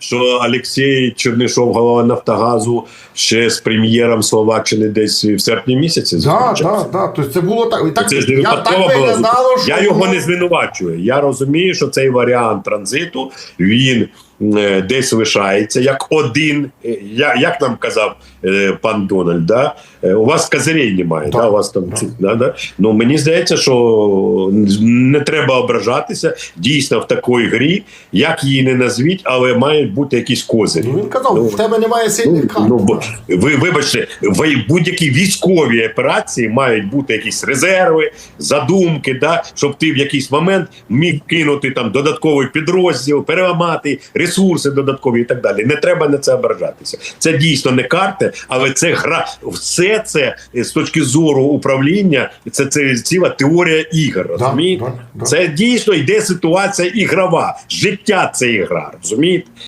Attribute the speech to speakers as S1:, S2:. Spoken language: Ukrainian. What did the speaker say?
S1: що Олексій Чернишов, голова Нафтогазу, ще з прем'єром Словаччини десь в серпні місяці
S2: Да,
S1: зустрічався?
S2: да, да. Тобто це було так. І так
S1: Це ж не
S2: я так
S1: було.
S2: виглядало, що
S1: Я його не звинувачую. Я розумію, що цей варіант транзиту він десь лишається як один. е, як нам казав е, пан Дональд, да? Е, у вас козирей немає.
S2: Так.
S1: Да? У вас там
S2: Так.
S1: ці- да, да? Ну мені здається, що не треба ображатися. Дійсно, в такій грі, як її не назвіть, але мають бути якісь козирі.
S2: Ну, він казав,
S1: Ну,
S2: в тебе немає сильних
S1: Ну,
S2: карт.
S1: ну, бо- ви вибачте, в будь-якій військовій операції мають бути якісь резерви, задумки, да, щоб ти в якийсь момент міг кинути там додатковий підрозділ, переламати ресурси додаткові і так далі. Не треба на це ображатися. Це дійсно не карти, але це гра. Все це е, з точки зору управління. Це, це ціла теорія ігор. Розумієте?
S2: да, да.
S1: Це дійсно йде ситуація ігрова. Життя це ігра. Розумієте?